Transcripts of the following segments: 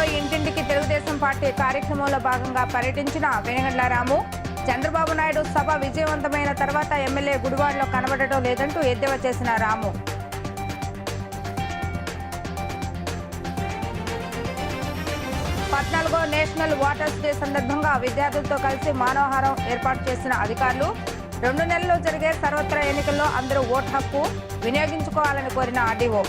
ఎనిమిదో ఇంటింటికి తెలుగుదేశం పార్టీ కార్యక్రమంలో భాగంగా పర్యటించిన వెనగండ్ల రాము చంద్రబాబు నాయుడు సభ విజయవంతమైన తర్వాత ఎమ్మెల్యే గుడివాడలో కనబడటం లేదంటూ ఎద్దేవా చేసిన రాము. పద్నాలుగో నేషనల్ వాటర్స్ డే సందర్భంగా విద్యార్థులతో కలిసి మానవహారం ఏర్పాటు చేసిన అధికారులు రెండు నెలల్లో జరిగే సర్వత్రా ఎన్నికల్లో అందరూ ఓటు హక్కు వినియోగించుకోవాలని కోరిన ఆర్డీఓ.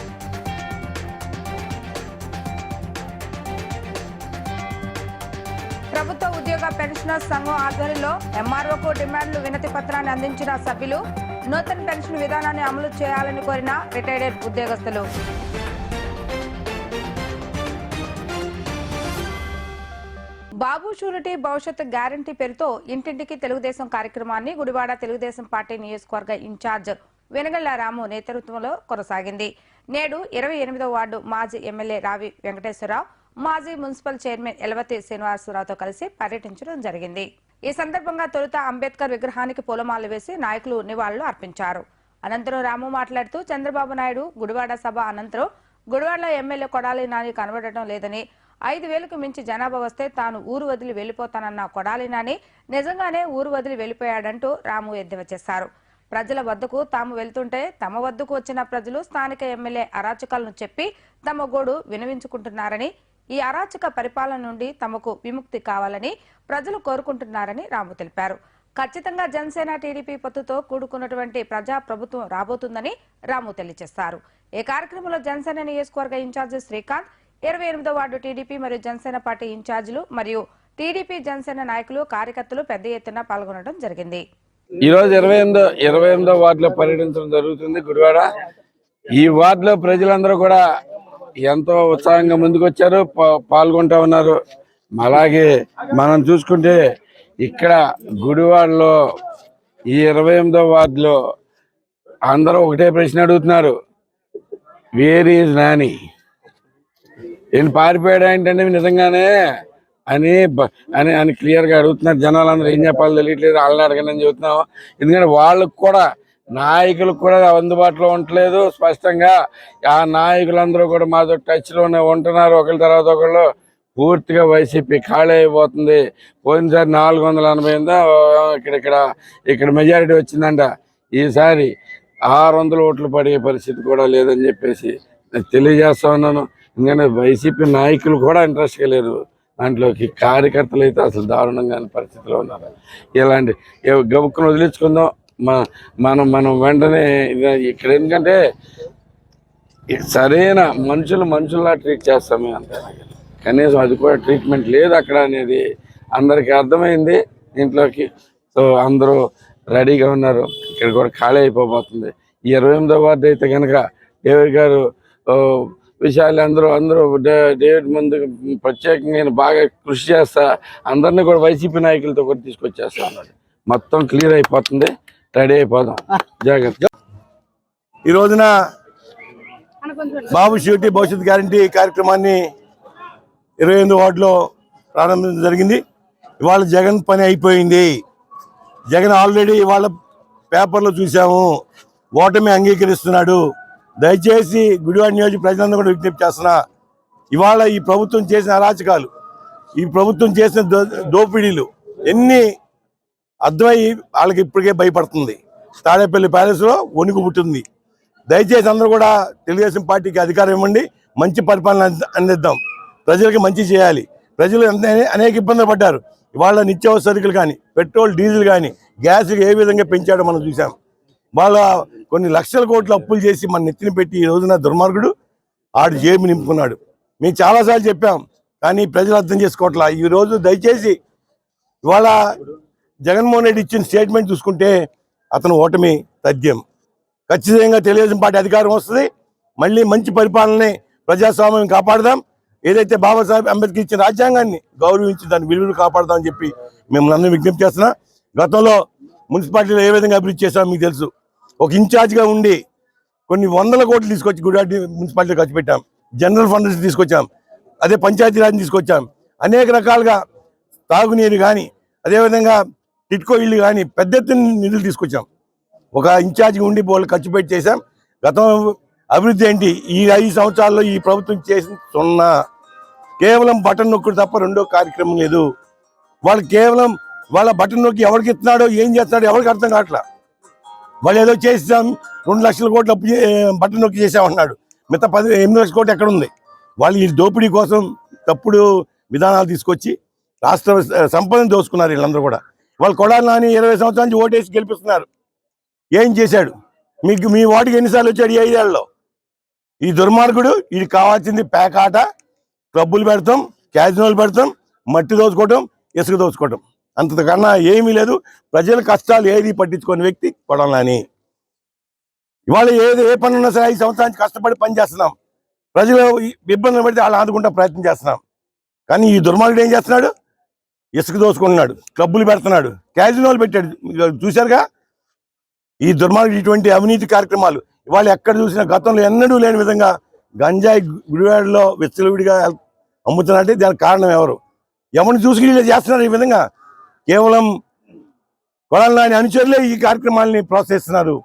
ప్రభుత్వ ఉద్యోగ పెన్షనర్స్ సంఘం ఆధ్వర్యంలో ఎంఆర్ఓకు డిమాండ్లు వినతి పత్రాన్ని అందించిన సభ్యులు నూతన పెన్షన్ విధానాన్ని అమలు చేయాలని కోరిన రిటైర్డ్ ఉద్యోగస్తులు. బాబు షూరిటీ భవిష్యత్ గ్యారంటీ పేరుతో ఇంటింటికి తెలుగుదేశం కార్యక్రమాన్ని గుడివాడ తెలుగుదేశం పార్టీ నియోజకవర్గ ఇన్ఛార్జ్ వెనగళ్ళ రాము నేతృత్వంలో కొనసాగింది. నేడు ఇరవై ఎనిమిదో వార్డు మాజీ ఎమ్మెల్యే రావి వెంకటేశ్వరరావు మాజీ మున్సిపల్ చైర్మన్ ఎలవతి శ్రీనివాసరావుతో కలిసి పర్యటించడం జరిగింది. ఈ సందర్భంగా తొలుత అంబేద్కర్ విగ్రహానికి పూలమాలలు వేసి నాయకులు నివాళులు అర్పించారు. అనంతరం రాము మాట్లాడుతూ చంద్రబాబు నాయుడు గుడివాడ సభ అనంతరం గుడివాడలో ఎమ్మెల్యే కొడాలి నాని కనబడటం లేదని ఐదు వేలకు మించి జనాభా వస్తే తాను ఊరు వదిలి వెళ్ళిపోతానన్న కొడాలి నాని నిజంగానే ఊరు వదిలి వెళ్ళిపోయాడంటూ రాము ఎద్దేవా చేశారు. ప్రజల వద్దకు తాము వెళ్తుంటే తమ వద్దకు వచ్చిన ప్రజలు స్థానిక ఎమ్మెల్యే అరాచకాలను చెప్పి తమ గోడు వినవించుకుంటున్నారని ఈ అరాచక పరిపాలన నుండి తమకు విముక్తి కావాలని ప్రజలు కోరుకుంటున్నారని రాము తెలిపారు. ఖచ్చితంగా జనసేన టీడీపీ పొత్తుతో కూడుకున్నటువంటి ప్రజా ప్రభుత్వం రాబోతుందని రాము తెలియజేశారు. ఈ కార్యక్రమంలో జనసేన నియోజకవర్గ ఇన్ఛార్జి శ్రీకాంత్ ఇరవై ఎనిమిదో వార్డు టీడీపీ మరియు జనసేన పార్టీ ఇన్ఛార్జీలు మరియు టీడీపీ జనసేన నాయకులు కార్యకర్తలు పెద్ద ఎత్తున పాల్గొనడం జరిగింది. ఈ రోజు ఇరవై ఎనిమిదో ఇరవై ఎనిమిదో వార్డులో పర్యటించడం జరుగుతుంది గురువాడ ఈ వార్డులో ప్రజలందరూ కూడా ఎంతో ఉత్సాహంగా ముందుకొచ్చారు పా- పాల్గొంటా ఉన్నారు. అలాగే మనం చూసుకుంటే ఇక్కడ గుడివాడలో ఈ ఇరవై ఎనిమిదో వార్డులో అందరూ ఒకటే ప్రశ్న అడుగుతున్నారు. వేర్ ఈజ్ నాని ఈయన పారిపోయాడు ఏంటంటే నిజంగానే? అని అని అని క్లియర్గా అడుగుతున్నారు జనాలందరూ. ఏం చెప్పాలో తెలియట్లేదు. వాళ్ళని అడగండి అని చెబుతున్నాం ఎందుకంటే వాళ్ళకు కూడా నాయకులు కూడా అందుబాటులో ఉండలేదు స్పష్టంగా ఆ నాయకులందరూ కూడా మాతో టచ్లోనే ఉంటున్నారు. ఒకరి తర్వాత ఒకళ్ళు పూర్తిగా వైసీపీ ఖాళీ అయిపోతుంది. పోయినసారి నాలుగు వందల ఎనభై ఉందా ఇక్కడ ఇక్కడ ఇక్కడ మెజారిటీ వచ్చిందంట. ఈసారి ఆరు వందల ఓట్లు పడే పరిస్థితి కూడా లేదని చెప్పేసి నేను తెలియజేస్తా ఉన్నాను. ఎందుకంటే వైసీపీ నాయకులు కూడా ఇంట్రెస్ట్గా లేరు. దాంట్లోకి కార్యకర్తలు అయితే అసలు దారుణంగా పరిస్థితిలో ఉన్నారు. ఇలాంటి గబుక్కును వదిలించుకుందాం. మనం మనం వెంటనే ఇక్కడ ఎందుకంటే సరైన మనుషులు మనుషుల్లా ట్రీట్ చేస్తామే మేము. అంతే కనీసం అది కూడా ట్రీట్మెంట్ లేదు అక్కడ అనేది. అందరికీ అర్థమైంది దీంట్లోకి సో అందరూ రెడీగా ఉన్నారు. ఇక్కడ కూడా ఖాళీ అయిపోబోతుంది. ఇరవై ఎనిమిదో వార్డు అయితే కనుక డేవిడ్ గారు విషయాలు అందరూ అందరూ డేవిడ్ ముందు ప్రత్యేకంగా నేను బాగా కృషి చేస్తా అందరినీ కూడా వైసీపీ నాయకులతో కూడా తీసుకొచ్చేస్తా ఉన్నాడు మొత్తం క్లియర్ అయిపోతుంది. రెడీ అయిపోదాం. జాగ్రత్త. ఈ రోజున బాబు షూరిటీ భవిష్యత్ గ్యారంటీ కార్యక్రమాన్ని ఇరవై ఎనిమిది వార్డులో ప్రారంభించడం జరిగింది. ఇవాళ జగన్ పని అయిపోయింది. జగన్ ఆల్రెడీ ఇవాళ పేపర్లో చూసాము ఓటమి అంగీకరిస్తున్నాడు. దయచేసి గుడివాడ నియోజక ప్రజలందరూ కూడా విజ్ఞప్తి చేస్తున్నా ఇవాళ ఈ ప్రభుత్వం చేసిన అరాచకాలు ఈ ప్రభుత్వం చేసిన దో దోపిడీలు ఎన్ని అర్థమయ్యి వాళ్ళకి ఇప్పటికే భయపడుతుంది. తాడేపల్లి ప్యాలెస్లో వణుకు పుట్టింది. దయచేసి అందరూ కూడా తెలుగుదేశం పార్టీకి అధికారం ఇవ్వండి. మంచి పరిపాలన అందిద్దాం. ప్రజలకి మంచి చేయాలి. ప్రజలు ఎంత అనేక ఇబ్బందులు పడ్డారు. వాళ్ళ నిత్యావసర సరుకులు కానీ పెట్రోల్ డీజిల్ కానీ గ్యాస్ ఏ విధంగా పెంచాడో మనం చూసాం వాళ్ళ కొన్ని లక్షల కోట్లు అప్పులు చేసి మన నెత్తిని పెట్టి ఈ రోజున దుర్మార్గుడు ఆడు జేబు నింపుకున్నాడు. మేము చాలాసార్లు చెప్పాం కానీ ప్రజలు అర్థం చేసుకోవట్లా. ఈ రోజు దయచేసి ఇవాళ జగన్మోహన్ రెడ్డి ఇచ్చిన స్టేట్మెంట్ చూసుకుంటే అతను ఓటమి తథ్యం. ఖచ్చితంగా తెలుగుదేశం పార్టీ అధికారం వస్తుంది. మళ్ళీ మంచి పరిపాలనని ప్రజాస్వామ్యం కాపాడదాం. ఏదైతే బాబాసాహెబ్ అంబేద్కర్ ఇచ్చిన రాజ్యాంగాన్ని గౌరవించి దాని విలువలు కాపాడదామని చెప్పి మేము అందరూ విజ్ఞప్తి చేస్తున్నా. గతంలో మున్సిపాలిటీలో ఏ విధంగా అభివృద్ధి చేశామో మీకు తెలుసు. ఒక ఇన్ఛార్జ్గా ఉండి కొన్ని వందల కోట్లు తీసుకొచ్చి గుడివాడి మున్సిపాలిటీ ఖర్చు పెట్టాం. జనరల్ ఫండ్స్ తీసుకొచ్చాం. అదే పంచాయతీరాజ్ని తీసుకొచ్చాం. అనేక రకాలుగా తాగునీరు కానీ అదేవిధంగా టిట్కో ఇల్లు కానీ పెద్ద ఎత్తున నిధులు తీసుకొచ్చాం. ఒక ఇన్ఛార్జ్గా ఉండి వాళ్ళు ఖర్చు పెట్టి చేశాం. గతం అభివృద్ధి ఏంటి? ఈ ఐదు సంవత్సరాల్లో ఈ ప్రభుత్వం చేసిన సున్నా. కేవలం బటన్ నొక్కుడు తప్ప రెండో కార్యక్రమం లేదు. వాళ్ళు కేవలం వాళ్ళ బటన్ నొక్కి ఎవరికి ఇస్తున్నాడో ఏం చేస్తున్నాడో ఎవరికి అర్థం కావట్లా? వాళ్ళు ఏదో చేసాం రెండు లక్షల కోట్లు అప్పు బటన్ నొక్కి చేసామన్నాడు మిగతా పది ఎనిమిది లక్షల కోట్లు ఎక్కడ ఉంది వాళ్ళు ఈ దోపిడీ కోసం తప్పుడు విధానాలు తీసుకొచ్చి రాష్ట్ర సంపదను దోసుకున్నారు వీళ్ళందరూ కూడా. వాళ్ళు కొడాలి నాని ఇరవై సంవత్సరాల నుంచి ఓటేసి గెలిపిస్తున్నారు. ఏం చేశాడు? మీకు మీ వాటికి ఎన్నిసార్లు వచ్చాడు ఈ ఐదేళ్ళలో ఈ దుర్మార్గుడు ఇది కావాల్సింది పేకాట క్లబ్బులు పెడతాం క్యాజినోలు పెడతాం మట్టి దోచుకోవటం ఇసుక దోచుకోవటం. అంతకన్నా ఏమీ లేదు. ప్రజల కష్టాలు ఏది పట్టించుకునే వ్యక్తి కొడాలని. ఇవాళ ఏది ఏ పని ఉన్నా సరే ఐదు సంవత్సరానికి కష్టపడి పని చేస్తున్నాం. ప్రజలు ఈ- ఇబ్బందులు పడితే వాళ్ళు ఆదుకుంటా ప్రయత్నం చేస్తున్నాం. కానీ ఈ దుర్మార్గుడు ఏం చేస్తున్నాడు? ఇసుక దోచుకుంటున్నాడు క్లబ్బులు పెడుతున్నాడు క్యాజినోలు పెట్టాడు. చూశారుగా? ఈ దుర్మార్గం ఇటువంటి అవినీతి కార్యక్రమాలు ఇవాళ ఎక్కడ చూసినా గతంలో ఎన్నడూ లేని విధంగా గంజాయి గుడివాడలో విచ్చలవిడిగా అమ్ముతున్నారంటే దానికి కారణం ఎవరు? ఎవరిని చూసుకుని ఇలా చేస్తున్నారు ఈ విధంగా? కేవలం కొడాలని అనుచరులే ఈ కార్యక్రమాలని ప్రోత్సహిస్తున్నారు.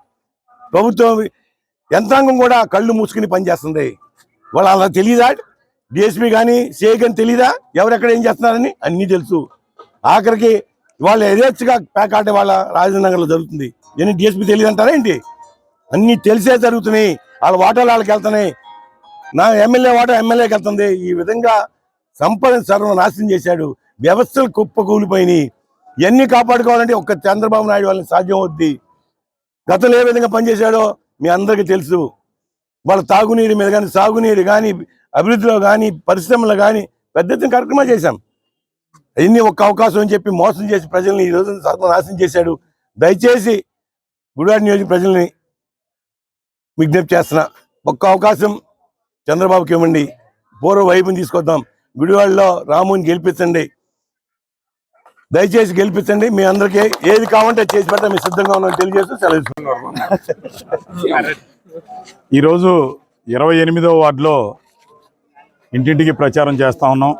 ప్రభుత్వం యంత్రాంగం కూడా కళ్ళు మూసుకుని పనిచేస్తుంది. వాళ్ళు అలా తెలియదా డిఎస్పీ కానీ సిఐ కానీ తెలియదా ఎవరెక్కడ ఏం చేస్తున్నారని? అన్నీ తెలుసు. ఆఖరికి వాళ్ళ యథేచ్ఛగా పేకాట వాళ్ళ రాజనగర్లో జరుగుతుంది. ఎన్ని డిఎస్పీ తెలియదు అంటారా ఏంటి? అన్నీ తెలిసే జరుగుతున్నాయి. వాళ్ళ వాటాలు వాళ్ళకి వెళ్తున్నాయి. నా ఎమ్మెల్యే వాటా ఎమ్మెల్యేకి వెళ్తుంది. ఈ విధంగా సంపద సర్వనాశనం చేశాడు. వ్యవస్థలు కుప్పకూలిపోయినాయి. ఇవన్నీ కాపాడుకోవాలంటే ఒక్క చంద్రబాబు నాయుడు వాళ్ళని సాధ్యం అవుద్ది. గతంలో ఏ విధంగా పనిచేశాడో మీ అందరికీ తెలుసు. వాళ్ళ తాగునీరు మీద కానీ సాగునీరు కానీ అభివృద్ధిలో కానీ పరిశ్రమలో కానీ పెద్ద కార్యక్రమాలు చేశాం. అవన్నీ ఒక్క అవకాశం అని చెప్పి మోసం చేసి ప్రజల్ని ఈ రోజు సర్వనాశనం చేశాడు. దయచేసి గుడివాడ నియోజక ప్రజల్ని విజ్ఞప్తి చేస్తున్నా. ఒక్క అవకాశం చంద్రబాబుకి ఇవ్వండి. పూర్వ వైపుని తీసుకొద్దాం. గుడివాడలో రాముని గెలిపించండి. దయచేసి గెలిపించండి. మీ అందరికీ ఏది కావాలంటే చేసి పెట్టా మీ సిద్ధంగా ఉన్నాం. తెలియజేస్తూ సెలవు ఈరోజు ఇరవై ఎనిమిదో వార్డులో ఇంటింటికి ప్రచారం చేస్తా ఉన్నాం.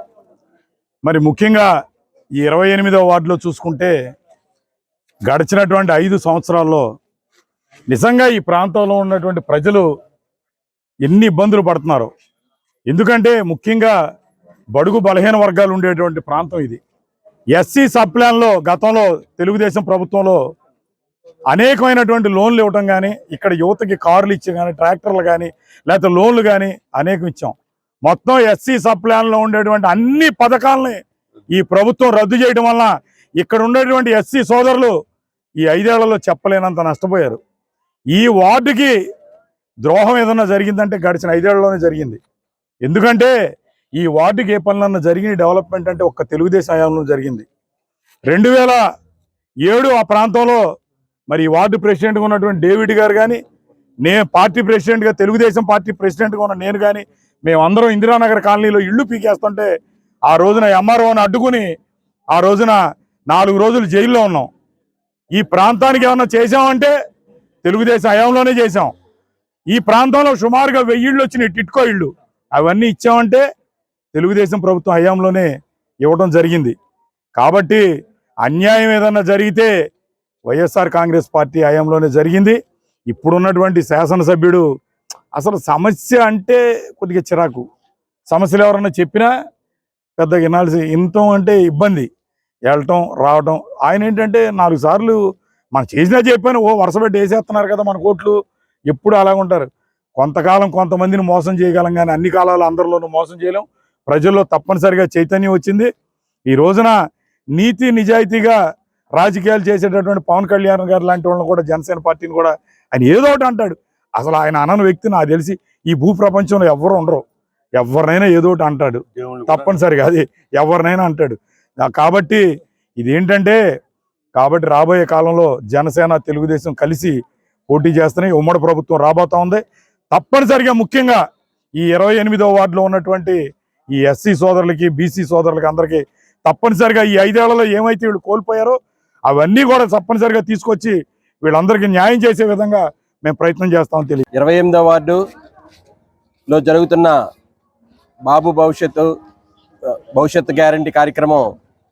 మరి ముఖ్యంగా ఈ ఇరవై ఎనిమిదో వార్డులో చూసుకుంటే గడిచినటువంటి ఐదు సంవత్సరాల్లో నిజంగా ఈ ప్రాంతంలో ఉన్నటువంటి ప్రజలు ఎన్ని ఇబ్బందులు పడుతున్నారు. ఎందుకంటే ముఖ్యంగా బడుగు బలహీన వర్గాలు ఉండేటువంటి ప్రాంతం ఇది. ఎస్సీ సబ్ ప్లాన్లో గతంలో తెలుగుదేశం ప్రభుత్వంలో అనేకమైనటువంటి లోన్లు ఇవ్వటం కానీ ఇక్కడ యువతకి కార్లు ఇచ్చి కానీ ట్రాక్టర్లు కానీ లేకపోతే లోన్లు కానీ అనేకం ఇచ్చాం. మొత్తం ఎస్సీ సబ్ ఉండేటువంటి అన్ని పథకాలని ఈ ప్రభుత్వం రద్దు చేయడం వల్ల ఇక్కడ ఉండేటువంటి ఎస్సీ సోదరులు ఈ ఐదేళ్ళలో చెప్పలేనంత నష్టపోయారు. ఈ వార్డుకి ద్రోహం ఏదన్నా జరిగిందంటే గడిచిన ఐదేళ్ళలోనే జరిగింది. ఎందుకంటే ఈ వార్డుకి ఏ పనులన్నా జరిగిన డెవలప్మెంట్ అంటే ఒక్క తెలుగుదేశం హయాంలో జరిగింది. రెండు వేల ఏడు ఆ ప్రాంతంలో మరి ఈ వార్డు ప్రెసిడెంట్గా ఉన్నటువంటి డేవిడ్ గారు కానీ నేను పార్టీ ప్రెసిడెంట్గా తెలుగుదేశం పార్టీ ప్రెసిడెంట్గా ఉన్న నేను కానీ మేమందరం ఇందిరానగర్ కాలనీలో ఇళ్ళు పీకేస్తుంటే ఆ రోజున ఎంఆర్ఓని అడ్డుకుని ఆ రోజున నాలుగు రోజులు జైల్లో ఉన్నాం. ఈ ప్రాంతానికి ఏమన్నా చేసామంటే తెలుగుదేశం హయాంలోనే చేసాం ఈ ప్రాంతంలో సుమారుగా వెయ్యి ఇళ్ళు వచ్చినాయి టిట్కో ఇళ్ళు. అవన్నీ ఇచ్చామంటే తెలుగుదేశం ప్రభుత్వం హయాంలోనే ఇవ్వడం జరిగింది. కాబట్టి అన్యాయం ఏదన్నా జరిగితే వైఎస్ఆర్ కాంగ్రెస్ పార్టీ హయాంలోనే జరిగింది. ఇప్పుడున్నటువంటి శాసనసభ్యుడు అసలు సమస్య అంటే కొద్దిగా చిరాకు. సమస్యలు ఎవరన్నా చెప్పినా పెద్దగా వినాల్సి ఇంతం అంటే ఇబ్బంది. వెళ్ళటం రావటం. ఆయన ఏంటంటే నాలుగు సార్లు మనం చేసినా చెప్పాను ఓ వరుస పెట్టి వేసేస్తున్నారు కదా మన కోట్లు. ఎప్పుడు అలాగుంటారు కొంతకాలం కొంతమందిని మోసం చేయగలం కానీ అన్ని కాలాలు అందరిలోనూ మోసం చేయలేం. ప్రజల్లో తప్పనిసరిగా చైతన్యం వచ్చింది. ఈ రోజున నీతి నిజాయితీగా రాజకీయాలు చేసేటటువంటి పవన్ కళ్యాణ్ గారు లాంటి వాళ్ళని కూడా జనసేన పార్టీని కూడా ఆయన ఏదో ఒకటి అంటాడు. అసలు ఆయన అనని వ్యక్తి నాకు తెలిసి ఈ భూ ప్రపంచంలో ఎవ్వరు ఉండరు. ఎవరినైనా ఏదో ఒకటి అంటాడు. తప్పనిసరిగా అది ఎవరినైనా అంటాడు. కాబట్టి ఇదేంటంటే కాబట్టి రాబోయే కాలంలో జనసేన తెలుగుదేశం కలిసి పోటీ చేస్తున్నాయి. ఉమ్మడి ప్రభుత్వం రాబోతా ఉంది. తప్పనిసరిగా ముఖ్యంగా ఈ ఇరవై ఎనిమిదో వార్డులో ఉన్నటువంటి ఈ ఎస్సీ సోదరులకి బీసీ సోదరులకి అందరికీ తప్పనిసరిగా ఈ ఐదేళ్ళలో ఏమైతే వీళ్ళు కోల్పోయారో అవన్నీ కూడా తప్పనిసరిగా తీసుకొచ్చి వీళ్ళందరికీ న్యాయం చేసే విధంగా మేము ప్రయత్నం చేస్తామని తెలియదు ఇరవై ఎనిమిదో వార్డులో జరుగుతున్న బాబు భవిష్యత్తు భవిష్యత్తు గ్యారంటీ కార్యక్రమం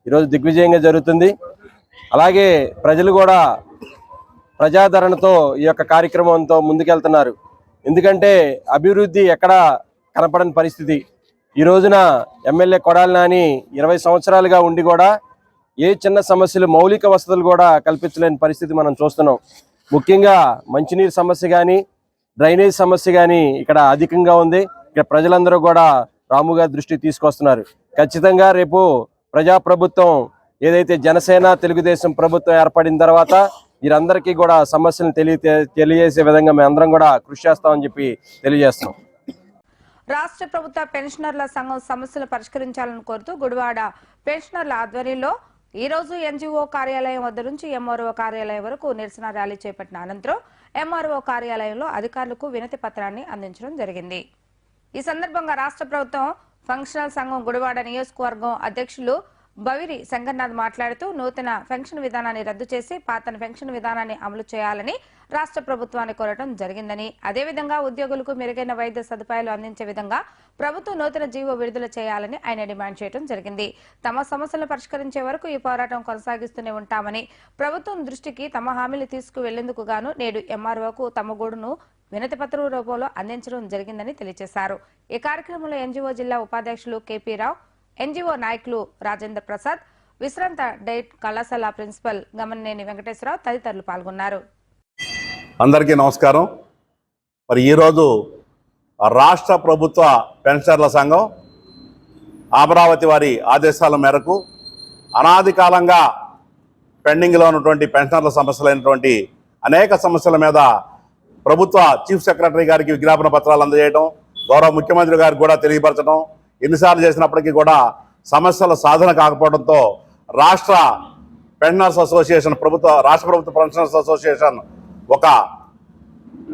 ఈరోజు దిగ్విజయంగా జరుగుతుంది. అలాగే ప్రజలు కూడా ప్రజాదరణతో ఈ యొక్క కార్యక్రమంతో ముందుకెళ్తున్నారు. ఎందుకంటే అభివృద్ధి ఎక్కడా కనపడని పరిస్థితి. ఈ రోజున ఎమ్మెల్యే కొడాలి నాని ఇరవై సంవత్సరాలుగా ఉండి కూడా ఏ చిన్న సమస్యలు మౌలిక వసతులు కూడా కల్పించలేని పరిస్థితి మనం చూస్తున్నాం. ముఖ్యంగా మంచినీరు సమస్య కానీ డ్రైనేజ్ సమస్య కానీ ఇక్కడ అధికంగా ఉంది. ఇక్కడ ప్రజలందరూ కూడా రాము గారి దృష్టికి తీసుకొస్తున్నారు. ఖచ్చితంగా రేపు ప్రజాప్రభుత్వం ఏదైతే జనసేన తెలుగుదేశం ప్రభుత్వం ఏర్పడిన తర్వాత వీరందరికీ కూడా సమస్యలను తెలియ తెలియజేసే విధంగా మేము అందరం కూడా కృషి చేస్తామని చెప్పి తెలియజేస్తున్నాం. రాష్ట్ర ప్రభుత్వ పెన్షనర్ల సంఘం సమస్యలు పరిష్కరించాలని కోరుతూ గుడివాడ పెన్షనర్ల ఆధ్వర్యంలో ఈ రోజు ఎన్జీఓ కార్యాలయం వద్ద నుంచి ఎంఆర్ఓ కార్యాలయం వరకు నిరసన ర్యాలీ చేపట్టిన అనంతరం ఎంఆర్ఓ కార్యాలయంలో అధికారులకు వినతి పత్రాన్ని అందించడం జరిగింది. ఈ సందర్భంగా రాష్ట్ర ప్రభుత్వం ఫంక్షనల్ సంఘం గుడివాడ నియోజకవర్గం అధ్యక్షులు బవిరి శంకర్నాథ్ మాట్లాడుతూ నూతన పెన్షన్ విధానాన్ని రద్దు చేసి పాత పెన్షన్ విధానాన్ని అమలు చేయాలని రాష్ట్ర ప్రభుత్వాన్ని కోరటం జరిగిందని. అదేవిధంగా ఉద్యోగులకు మెరుగైన వైద్య సదుపాయాలు అందించే విధంగా ప్రభుత్వం నూతన జీవో విడుదల చేయాలని ఆయన డిమాండ్ చేయడం జరిగింది. తమ సమస్యలను పరిష్కరించే వరకు ఈ పోరాటం కొనసాగిస్తూనే ఉంటామని ప్రభుత్వం దృష్టికి తమ హామీలు తీసుకువెళ్ళేందుకు గాను నేడు ఎంఆర్ఓకు తమ గూడును వినతి పత్రం రూపంలో అందించడం జరిగిందని తెలియజేశారు. ఈ కార్యక్రమంలో ఎన్జీఓ జిల్లా ఉపాధ్యక్షులు కేపీ రావు ఎన్జీఓ నాయకులు రాజేంద్ర ప్రసాద్ విశ్రాంత డైట్ కళాశాల ప్రిన్సిపల్ గమననేని వెంకటేశ్వరరావు తదితరులు పాల్గొన్నారు. అందరికీ నమస్కారం. మరి ఈరోజు రాష్ట్ర ప్రభుత్వ పెన్షనర్ల సంఘం అమరావతి వారి ఆదేశాల మేరకు అనాది కాలంగా పెండింగ్లో ఉన్నటువంటి పెన్షనర్ల సమస్యలైనటువంటి అనేక సమస్యల మీద ప్రభుత్వ చీఫ్ సెక్రటరీ గారికి విజ్ఞాపన పత్రాలు అందజేయడం గౌరవ ముఖ్యమంత్రి గారికి కూడా తెలియపరచడం ఎన్నిసార్లు చేసినప్పటికీ కూడా సమస్యల సాధన కాకపోవడంతో రాష్ట్ర పెన్షనర్స్ అసోసియేషన్ ప్రభుత్వ రాష్ట్ర ప్రభుత్వ పెన్షనర్స్ అసోసియేషన్ ఒక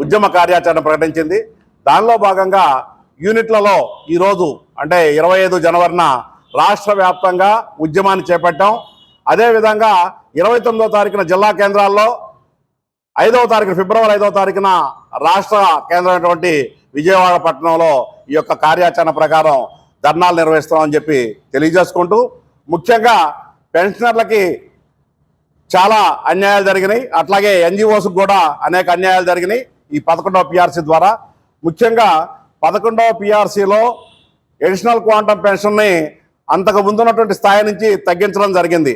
ఉద్యమ కార్యాచరణ ప్రకటించింది. దానిలో భాగంగా యూనిట్లలో ఈరోజు అంటే ఇరవై ఐదు జనవరిన రాష్ట్ర వ్యాప్తంగా ఉద్యమాన్ని చేపట్టాం. అదేవిధంగా ఇరవై తొమ్మిదో తారీఖున జిల్లా కేంద్రాల్లో ఐదవ తారీఖున ఫిబ్రవరి ఐదవ తారీఖున రాష్ట్ర కేంద్రమైనటువంటి విజయవాడ పట్టణంలో ఈ యొక్క కార్యాచరణ ప్రకారం ధర్నాలు నిర్వహిస్తామని చెప్పి తెలియజేసుకుంటూ ముఖ్యంగా పెన్షనర్లకి చాలా అన్యాయాలు జరిగినాయి. అట్లాగే ఎన్జిఓస్కి కూడా అనేక అన్యాయాలు జరిగినాయి. ఈ పదకొండవ పిఆర్సీ ద్వారా ముఖ్యంగా పదకొండవ పిఆర్సీలో ఎడిషనల్ క్వాంటమ్ పెన్షన్ని అంతకు ముందున్నటువంటి స్థాయి నుంచి తగ్గించడం జరిగింది.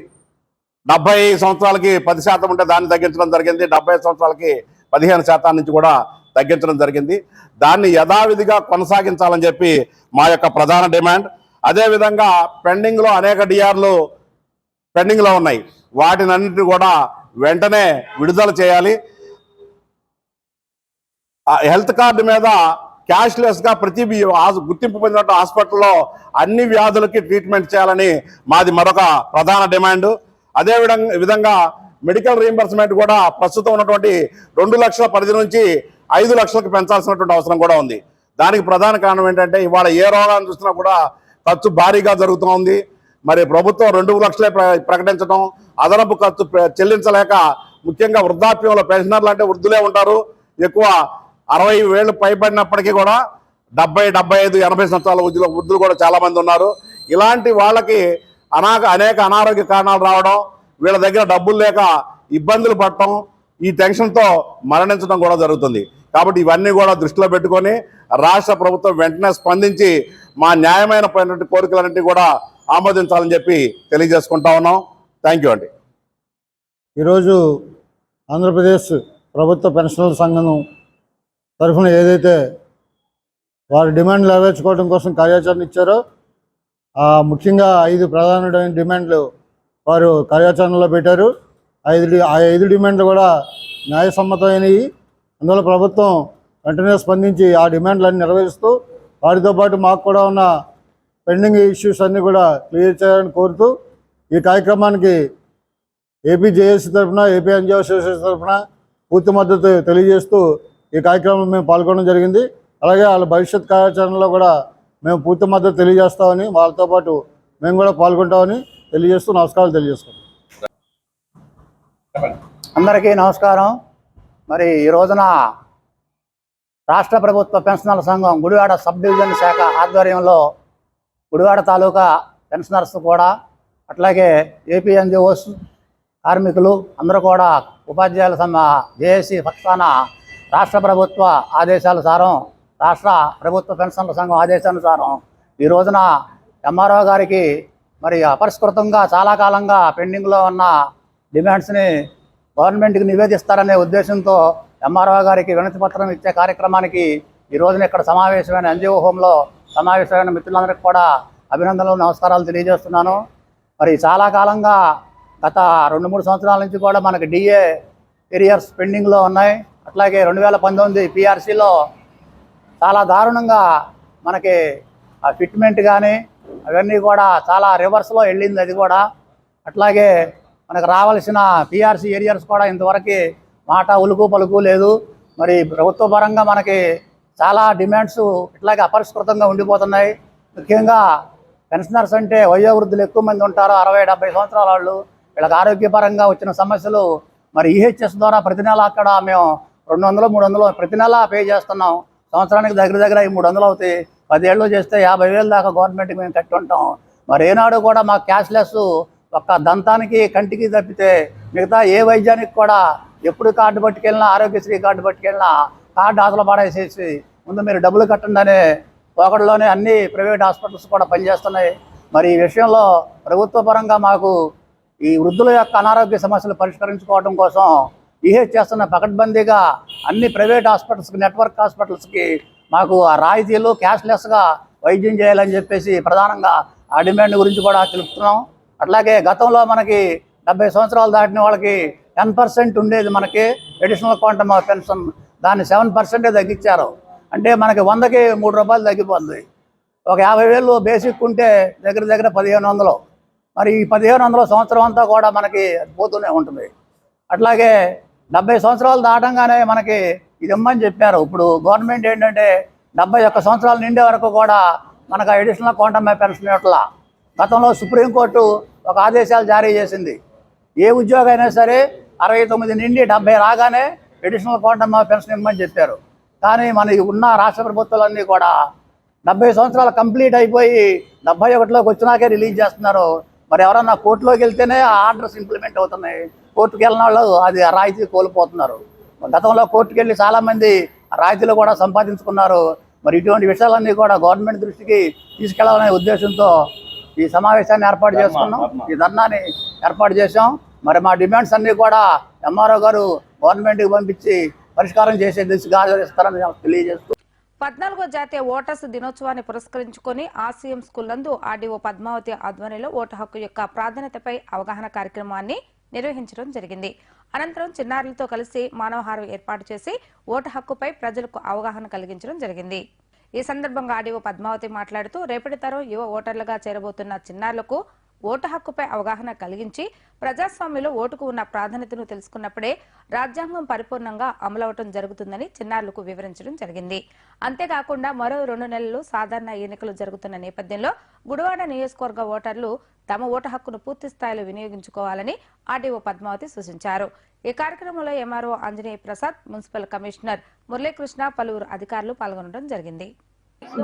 డెబ్బై సంవత్సరాలకి పది శాతం ఉంటే దాన్ని తగ్గించడం జరిగింది. డెబ్బై సంవత్సరాలకి పదిహేను శాతం నుంచి కూడా తగ్గించడం జరిగింది. దాన్ని యథావిధిగా కొనసాగించాలని చెప్పి మా యొక్క ప్రధాన డిమాండ్. అదేవిధంగా పెండింగ్లో అనేక డిఆర్లు పెండింగ్లో ఉన్నాయి. వాటినన్నిటిని కూడా వెంటనే విడుదల చేయాలి. ఆ హెల్త్ కార్డు మీద క్యాష్లెస్గా ప్రతి గుర్తింపు పొందినట్టు హాస్పిటల్లో అన్ని వ్యాధులకి ట్రీట్మెంట్ చేయాలని మాది మరొక ప్రధాన డిమాండ్. అదే విధంగా విధంగా మెడికల్ రీఎంబర్స్మెంట్ కూడా ప్రస్తుతం ఉన్నటువంటి రెండు లక్షల పరిధి నుంచి ఐదు లక్షలకు పెంచాల్సినటువంటి అవసరం కూడా ఉంది. దానికి ప్రధాన కారణం ఏంటంటే ఇవాళ ఏ రోగాన్ని చూసినా కూడా ఖర్చు భారీగా జరుగుతూ ఉంది. మరి ప్రభుత్వం రెండు లక్షలే ప్ర- ప్రకటించడం అదనపు ఖర్చు చెల్లించలేక ముఖ్యంగా వృద్ధాప్యంలో పెన్షనర్లు అంటే వృద్ధులే ఉంటారు. ఎక్కువ అరవై వేలు పైబడినప్పటికీ కూడా డెబ్బై డెబ్బై ఐదు ఎనభై సంవత్సరాల వృద్ధులు వృద్ధులు కూడా చాలా మంది ఉన్నారు. ఇలాంటి వాళ్ళకి అనాక అనేక అనారోగ్య కారణాలు రావడం వీళ్ళ దగ్గర డబ్బులు లేక ఇబ్బందులు పడటం ఈ టెన్షన్తో మరణించడం కూడా జరుగుతుంది. కాబట్టి ఇవన్నీ కూడా దృష్టిలో పెట్టుకొని రాష్ట్ర ప్రభుత్వం వెంటనే స్పందించి మా న్యాయమైన పైనటువంటి కోరికలన్నింటినీ కూడా ఆమోదించాలని చెప్పి తెలియజేసుకుంటా ఉన్నాం. థ్యాంక్ యూ అండి. ఈరోజు ఆంధ్రప్రదేశ్ ప్రభుత్వ పెన్షనర్ల సంఘం తరఫున ఏదైతే వారి డిమాండ్లు నెరవేర్చుకోవడం కోసం కార్యాచరణ ఇచ్చారో ఆ ముఖ్యంగా ఐదు ప్రధానమైన డిమాండ్లు వారు కార్యాచరణలో పెట్టారు. ఐదు డి- ఆ ఐదు డిమాండ్లు కూడా న్యాయసమ్మతమైనవి. అందువల్ల ప్రభుత్వం వెంటనే స్పందించి ఆ డిమాండ్లన్నీ నెరవేరుస్తూ వాటితో పాటు మాకు కూడా ఉన్న పెండింగ్ ఇష్యూస్ అన్నీ కూడా క్లియర్ చేయాలని కోరుతూ ఈ కార్యక్రమానికి ఏపీ జేఏసీ తరఫున ఏపీ ఎన్జిఓ అసోసియేషన్ తరఫున పూర్తి మద్దతు తెలియజేస్తూ ఈ కార్యక్రమంలో మేము పాల్గొనడం జరిగింది. అలాగే వాళ్ళ భవిష్యత్ కార్యాచరణలో కూడా మేము పూర్తి మద్దతు తెలియజేస్తామని వాళ్ళతో పాటు మేము కూడా పాల్గొంటామని తెలియజేస్తూ నమస్కారాలు తెలియజేసుకుంటాం అందరికీ నమస్కారం. మరి ఈ రోజున రాష్ట్ర ప్రభుత్వ పెన్షనర్ల సంఘం గుడివాడ సబ్ డివిజన్ శాఖ ఆధ్వర్యంలో గుడివాడ తాలూకా పెన్షనర్స్ కూడా అట్లాగే ఏపీఎన్జిఓస్ కార్మికులు అందరూ కూడా ఉపాధ్యాయుల సమ జేఏసీ పక్షాన రాష్ట్ర ప్రభుత్వ ఆదేశానుసారం రాష్ట్ర ప్రభుత్వ పెన్షన్ల సంఘం ఆదేశానుసారం ఈ రోజున ఎంఆర్ఓ గారికి మరి అపరిష్కృతంగా చాలా కాలంగా పెండింగ్లో ఉన్న డిమాండ్స్ని గవర్నమెంట్కి నివేదిస్తారనే ఉద్దేశంతో ఎంఆర్ఓ గారికి వినతి పత్రం ఇచ్చే కార్యక్రమానికి ఈ రోజున ఇక్కడ సమావేశమైన ఎన్జిఓ హోంలో సమావేశమైన మిత్రులందరికీ కూడా అభినందనలు నమస్కారాలు తెలియజేస్తున్నాను. మరి చాలా కాలంగా గత రెండు మూడు సంవత్సరాల నుంచి కూడా మనకి డిఏ కెరియర్స్ పెండింగ్లో ఉన్నాయి. అట్లాగే రెండు వేల పంతొమ్మిది పిఆర్సీలో చాలా దారుణంగా మనకి ఆ ఫిట్మెంట్ కానీ అవన్నీ కూడా చాలా రివర్స్లో వెళ్ళింది అది కూడా. అట్లాగే మనకు రావాల్సిన పిఆర్సీ ఏరియర్స్ కూడా ఇంతవరకు మాట ఉలుకు పలుకు లేదు. మరి ప్రభుత్వ పరంగా మనకి చాలా డిమాండ్స్ ఇట్లాగే అపరిష్కృతంగా ఉండిపోతున్నాయి. ముఖ్యంగా పెన్షనర్స్ అంటే వయోవృద్ధులు ఎక్కువ మంది ఉంటారు. అరవై డెబ్బై సంవత్సరాల వాళ్ళు. వీళ్ళకి ఆరోగ్యపరంగా వచ్చిన సమస్యలు మరి ఈహెచ్ఎస్ ద్వారా ప్రతి నెల అక్కడ మేము రెండు వందలు మూడు వందలు ప్రతి నెల పే చేస్తున్నాం. సంవత్సరానికి దగ్గర దగ్గర ఈ మూడు వందలు అవుతాయి. పదేళ్ళు చేస్తే యాభై వేలు దాకా గవర్నమెంట్కి మేము కట్టి ఉంటాం. మరి ఏనాడు కూడా మాకు క్యాష్లెస్ ఒక్క దంతానికి కంటికి తప్పితే మిగతా ఏ వైద్యానికి కూడా ఎప్పుడు కార్డు పట్టుకెళ్ళినా ఆరోగ్యశ్రీ కార్డు పట్టుకెళ్ళినా కార్డు ఆశలు పాడేసేసి ముందు మీరు డబ్బులు కట్టండి అనే పోకడలోనే అన్ని ప్రైవేట్ హాస్పిటల్స్ కూడా పనిచేస్తున్నాయి. మరి ఈ విషయంలో ప్రభుత్వ పరంగా మాకు ఈ వృద్ధుల యొక్క అనారోగ్య సమస్యలు పరిష్కరించుకోవడం కోసం ఈహెచ్ చేస్తున్న పకడ్బందీగా అన్ని ప్రైవేట్ హాస్పిటల్స్కి నెట్వర్క్ హాస్పిటల్స్కి మాకు ఆ రాయితీలు క్యాష్లెస్గా వైద్యం చేయాలని చెప్పేసి ప్రధానంగా ఆ డిమాండ్ గురించి కూడా తెలుపుతున్నాం. అట్లాగే గతంలో మనకి డెబ్బై సంవత్సరాలు దాటిన వాళ్ళకి టెన్ పర్సెంట్ ఉండేది మనకి అడిషనల్ క్వాంటమ్ ఆఫ్ పెన్షన్. దాన్ని సెవెన్ పర్సెంటే తగ్గించారు. అంటే మనకి వందకి మూడు రూపాయలు తగ్గిపోతుంది ఒక యాభై వేలు బేసిక్ ఉంటే దగ్గర దగ్గర పదిహేను వందలు. మరి ఈ పదిహేను వందల సంవత్సరం అంతా కూడా మనకి పోతూనే ఉంటుంది. అట్లాగే డెబ్బై సంవత్సరాలు దాటంగానే మనకి ఇది ఇమ్మని చెప్పారు. ఇప్పుడు గవర్నమెంట్ ఏంటంటే డెబ్బై ఒక్క సంవత్సరాలు నిండే వరకు కూడా మనకు అడిషనల్ క్వాంటమ్ పెన్షన్ ఇట్లా గతంలో సుప్రీంకోర్టు ఒక ఆదేశాలు జారీ చేసింది. ఏ ఉద్యోగం అయినా సరే అరవై తొమ్మిది నుండి డెబ్బై రాగానే ఎడిషనల్ క్వాంటమ్ పెన్షన్ ఇమ్మని చెప్పారు. కానీ మన ఉన్న రాష్ట్ర ప్రభుత్వాలన్నీ కూడా డెబ్బై సంవత్సరాలు కంప్లీట్ అయిపోయి డెబ్బై ఒకటిలోకి వచ్చినాకే రిలీజ్ చేస్తున్నారు. మరి ఎవరన్నా కోర్టులోకి వెళ్తేనే ఆ ఆర్డర్స్ ఇంప్లిమెంట్ అవుతున్నాయి. కోర్టుకు వెళ్ళిన వాళ్ళు అది ఆ రాయితీ కోల్పోతున్నారు. గతంలో కోర్టుకు వెళ్ళి చాలామంది రాయితీలు కూడా సంపాదించుకున్నారు. మరి ఇటువంటి విషయాలన్నీ కూడా గవర్నమెంట్ దృష్టికి తీసుకెళ్ళాలనే ఉద్దేశంతో ఈ సమావేశాన్ని ఏర్పాటు చేసుకున్నాం. ఈ ధర్నాని ఏర్పాటు చేశాం. మరి మా డిమాండ్స్ అన్నీ కూడా ఎంఆర్ఓ గారు గవర్నమెంట్కి పంపించి పరిష్కారం చేసే దిశగా ఆచరిస్తారని తెలియజేస్తూ పద్నాలుగో జాతీయ ఓటర్స్ దినోత్సవాన్ని పురస్కరించుకొని ఆర్సీఎం స్కూల్ నందు ఆర్డీఓ పద్మావతి ఆధ్వర్యంలో ఓటు హక్కు యొక్క ప్రాధాన్యతపై అవగాహన కార్యక్రమాన్ని నిర్వహించడం జరిగింది. అనంతరం చిన్నారులతో కలిసి మానవహారం ఏర్పాటు చేసి ఓటు హక్కుపై ప్రజలకు అవగాహన కలిగించడం జరిగింది. ఈ సందర్భంగా ఆడివో పద్మావతి మాట్లాడుతూ రేపటి తరం యువ ఓటర్లుగా చేరబోతున్న చిన్నారులకు ఓటు హక్కుపై అవగాహన కలిగించి ప్రజాస్వామ్యంలో ఓటుకు ఉన్న ప్రాధాన్యతను తెలుసుకున్నప్పుడే రాజ్యాంగం పరిపూర్ణంగా అమలవటం జరుగుతుందని చిన్నారులకు వివరించడం జరిగింది. అంతేకాకుండా మరో రెండు నెలలు సాధారణ ఎన్నికలు జరుగుతున్న నేపథ్యంలో గుడివాడ నియోజకవర్గ ఓటర్లు తమ ఓటు హక్కును పూర్తి స్థాయిలో వినియోగించుకోవాలని ఆర్డీఓ పద్మావతి సూచించారు. ఈ కార్యక్రమంలో MRO Anjaneya Prasad municipal commissioner Muralikrishna పలువురు అధికారులు పాల్గొనడం జరిగింది.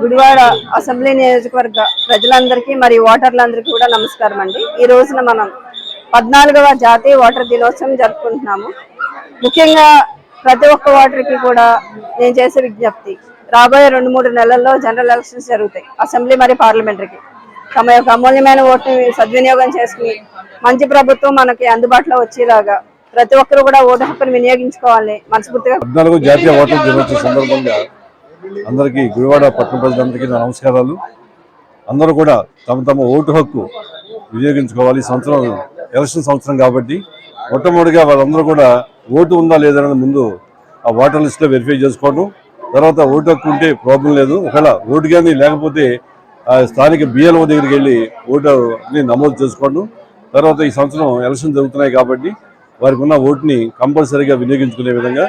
గుడివాడ అసెంబ్లీ నియోజకవర్గ ప్రజలందరికీ మరి ఓటర్లందరికీ కూడా నమస్కారం అండి. ఈ రోజున మనం పద్నాలుగవ జాతీయ ఓటర్ దినోత్సవం జరుపుకుంటున్నాము. ముఖ్యంగా ప్రతి ఒక్క ఓటర్కి కూడా నేను చేసే విజ్ఞప్తి రాబోయే రెండు మూడు నెలల్లో జనరల్ ఎలక్షన్స్ జరుగుతాయి. అసెంబ్లీ మరి పార్లమెంటరీకి. తమ యొక్క అమూల్యమైన ఓటుని సద్వినియోగం చేసుకుని మంచి ప్రభుత్వం మనకి అందుబాటులో వచ్చేలాగా ప్రతి ఒక్కరు కూడా ఓటు హక్కును వినియోగించుకోవాలని మనస్ఫూర్తిగా పద్నాలుగు జాతీయ ఓటర్ దినోత్సవం సందర్భంగా అందరికీ గుడివాడ పట్టణ ప్రజలందరికీ నా నమస్కారాలు. అందరూ కూడా తమ తమ ఓటు హక్కు వినియోగించుకోవాలి. సంవత్సరం ఎలక్షన్ సంవత్సరం కాబట్టి మొట్టమొదటిగా వాళ్ళందరూ కూడా ఓటు ఉందా లేదా అనేది ముందు ఆ ఓటర్ లిస్ట్లో వెరిఫై చేసుకోవడం తర్వాత ఓటు హక్కు ఉంటే ప్రాబ్లం లేదు. ఒకవేళ ఓటు కానీ లేకపోతే ఆ స్థానిక బిఎల్ఓ దగ్గరికి వెళ్ళి ఓటుని నమోదు చేసుకోవడం తర్వాత ఈ సంవత్సరం ఎలక్షన్ జరుగుతున్నాయి కాబట్టి వారికి ఉన్న ఓటుని కంపల్సరీగా వినియోగించుకునే విధంగా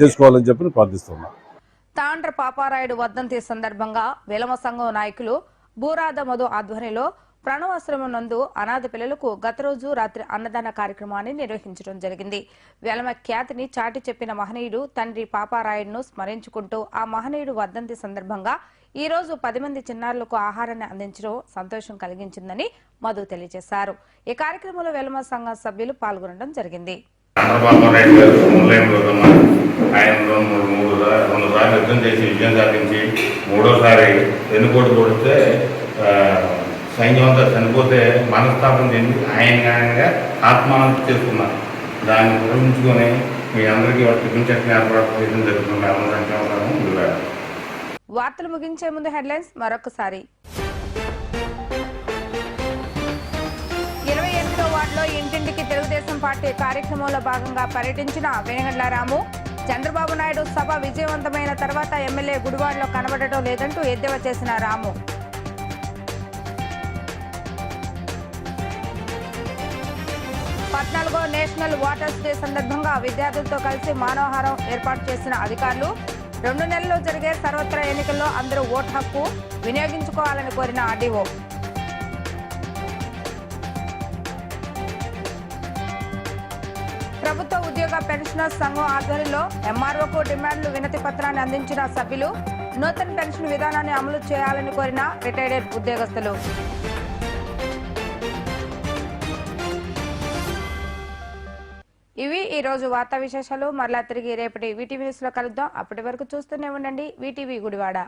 చేసుకోవాలని చెప్పి ప్రార్థిస్తున్నాను. తాండ్ర పాపారాయుడు వర్ధంతి సందర్భంగా వెలమ సంఘం నాయకులు బూరాద మధు ఆధ్వర్యంలో ప్రణవాశ్రమం నందు అనాథ పిల్లలకు గత రోజు రాత్రి అన్నదాన కార్యక్రమాన్ని నిర్వహించడం జరిగింది. వెలమ ఖ్యాతిని చాటి చెప్పిన మహనీయుడు తండ్రి పాపారాయుడును స్మరించుకుంటూ ఆ మహనీయుడు వర్ధంతి సందర్భంగా ఈ రోజు పది మంది చిన్నారులకు ఆహారాన్ని అందించడం సంతోషం కలిగించిందని మధు తెలియజేశారు. ఈ కార్యక్రమంలో వెలమ సంఘం సభ్యులు పాల్గొనడం జరిగింది. ఆయన మూడు మూడు రెండు సార్లు యుద్ధం చేసి విజయం సాధించి మూడోసారి వెనుకోటి కొడితే సైన్యం అంతా చనిపోతే మనస్తాపం చెంది ఆయన ఆయనగా ఆత్మహత్య చేసుకున్నారు. దాన్ని గురించుకొని మీ అందరికీ వాళ్ళు చూపించట్టు ఏర్పాటు చేయడం జరుగుతుంది. అన్న వార్తలు ముగించే ముందు హెడ్లైన్స్ మరొకసారి. ఇరవై ఎనిమిదో వార్డులో ఇంటింటికి తెలుగుదేశం పార్టీ కార్యక్రమంలో భాగంగా పర్యటించిన వేణగండ్ల రాము చంద్రబాబు నాయుడు సభ విజయవంతమైన తర్వాత ఎమ్మెల్యే గుడివాడలో కనబడటం లేదంటూ ఎద్దేవా చేసిన రాము. పద్నాలుగో నేషనల్ వాటర్స్ డే సందర్భంగా విద్యార్థులతో కలిసి మానవహారం ఏర్పాటు చేసిన అధికారులు రెండు నెలల్లో జరిగే సర్వత్రా ఎన్నికల్లో అందరూ ఓటు హక్కు వినియోగించుకోవాలని కోరిన ఆర్డీఓ. ప్రభుత్వ ఉద్యోగ పెన్షనర్స్ సంఘం ఆధ్వర్యంలో ఎంఆర్ఓకు డిమాండ్లు వినతి పత్రాన్ని అందించిన సభ్యులు నూతన పెన్షన్ విధానాన్ని అమలు చేయాలని కోరిన రిటైర్డ్ ఉద్యోగస్తులు. ఇవి ఈ రోజు వార్తా విశేషాలు. మరలా తిరిగి రేపటి వీటీవీ న్యూస్లో కలుద్దాం. అప్పటి వరకు చూస్తూనే ఉండండి. వీటీవీ గుడివాడ.